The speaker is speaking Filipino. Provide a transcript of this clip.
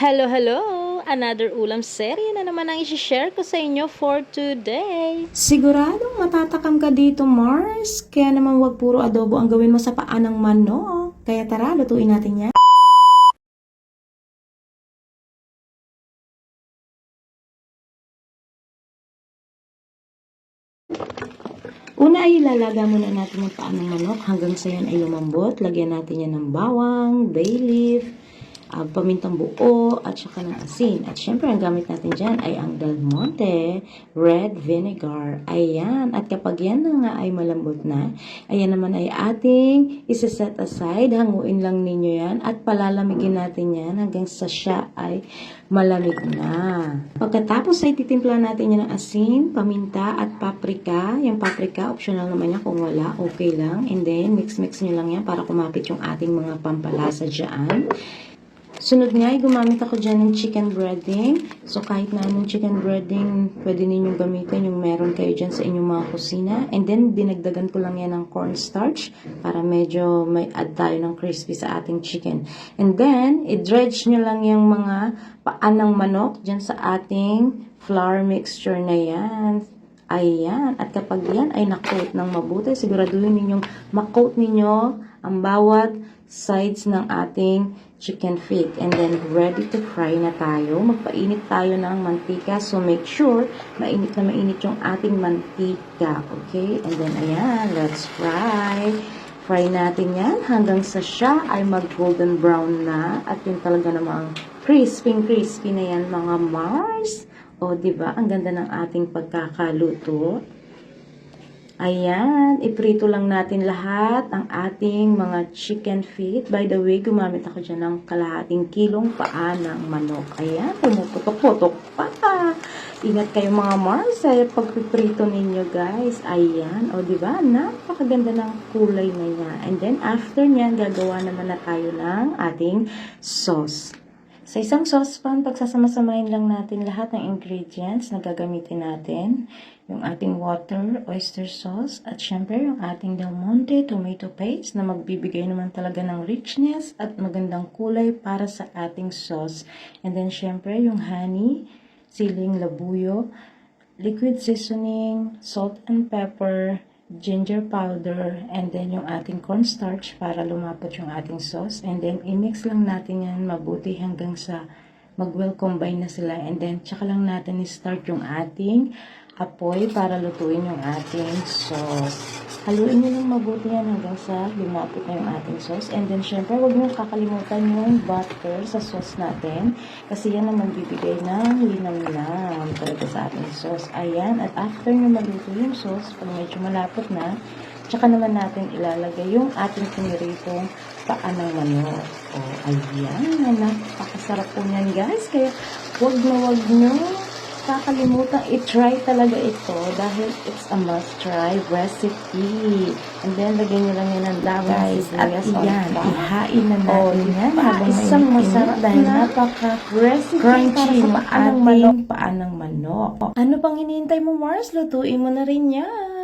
Hello, hello! Another ulam serye na naman ang isi-share ko sa inyo for today. Siguradong matatakam ka dito, Mars. Kaya naman wag puro adobo ang gawin mo sa paa ng manok. Kaya tara, lutuin natin yan. Una ay ilalaga muna natin yung paa ng manok hanggang sa yan ay lumambot. Lagyan natin yan ng bawang, bay leaf, ah, pamintang buo, at saka ng asin. At syempre, ang gamit natin dyan ay ang Del Monte Red Vinegar. Ayan. At kapag yan na nga ay malambot na, ayan naman ay ating isa-set aside. Hanguin lang ninyo yan at palalamigin natin yan hanggang sa siya ay malamig na. Pagkatapos ay titimpla natin yan ng asin, paminta at paprika. Yung paprika, optional naman yan. Kung wala, okay lang. And then, mix-mix nyo lang yan para kumapit yung ating mga pampalasa dyan. Sunod nga, ay gumamit ako dyan ng chicken breading. So, kahit na anong chicken breading, pwede ninyong gamitin yung meron kayo dyan sa inyong mga kusina. And then, dinagdagan ko lang yan ng cornstarch para medyo may add tayo ng crispy sa ating chicken. And then, i-dredge nyo lang yung mga paan ng manok dyan sa ating flour mixture na yan. Ayan. At kapag yan ay nakoat ng mabuti, siguraduhin ninyong makoat ninyo ang bawat sides ng ating chicken feet. And then, ready to fry na tayo. Magpainit tayo ng mantika. So, make sure mainit na mainit yung ating mantika. Okay? And then, ayan. Let's fry. Fry natin yan hanggang sa siya ay mag-golden brown na. At yun talaga namang crispy-crispy na yan mga Mars. O, di ba? Ang ganda ng ating pagkakaluto. Ayan, iprito lang natin lahat ang ating mga chicken feet. By the way, gumamit ako dyan ng kalahating kilong paa ng manok. Ayan, pumuputok-putok pa. Ingat kayo mga Mars sa pagpiprito ninyo guys. Ayan, o ba? Napakaganda ng kulay na niya. And then after niyan, gagawa naman na tayo ng ating sauce. Sa isang saucepan, pagsasama-samahin lang natin lahat ng ingredients na gagamitin natin. Yung ating water, oyster sauce, at syempre yung ating Del Monte tomato paste na magbibigay naman talaga ng richness at magandang kulay para sa ating sauce. And then syempre yung honey, siling labuyo, liquid seasoning, salt and pepper, ginger powder, and then yung ating cornstarch para lumapot yung ating sauce. And then, i-mix lang natin yan mabuti hanggang sa mag-well combine na sila. And then, tsaka lang natin i-start yung ating apoy para lutuin yung ating sauce. Haluin nyo lang mabuti yan hanggang sa lumapot na yung ating sauce. And then, syempre, huwag nyo kakalimutan yung butter sa sauce natin. Kasi yan ang magbibigay ng linamnam talaga sa ating sauce. Ayan. At after nyo maluto yung sauce, pag medyo malapot na, tsaka naman natin ilalagay yung ating piniritong paa ng manok. O, ayan. Napakasarap po niyan, guys. Kaya, huwag na huwag nyo kakalimutan i-try talaga ito dahil it's a must-try recipe. And then, lagyan nyo lang yan ng dahon Guys, at iyan, ihain na Oh, natin yan pa, isang masarap dahil na napaka recipe crunchy para sa ng manok. ating paa ng manok. Ano pang hinihintay mo, Mars? Lutuin mo na rin yan.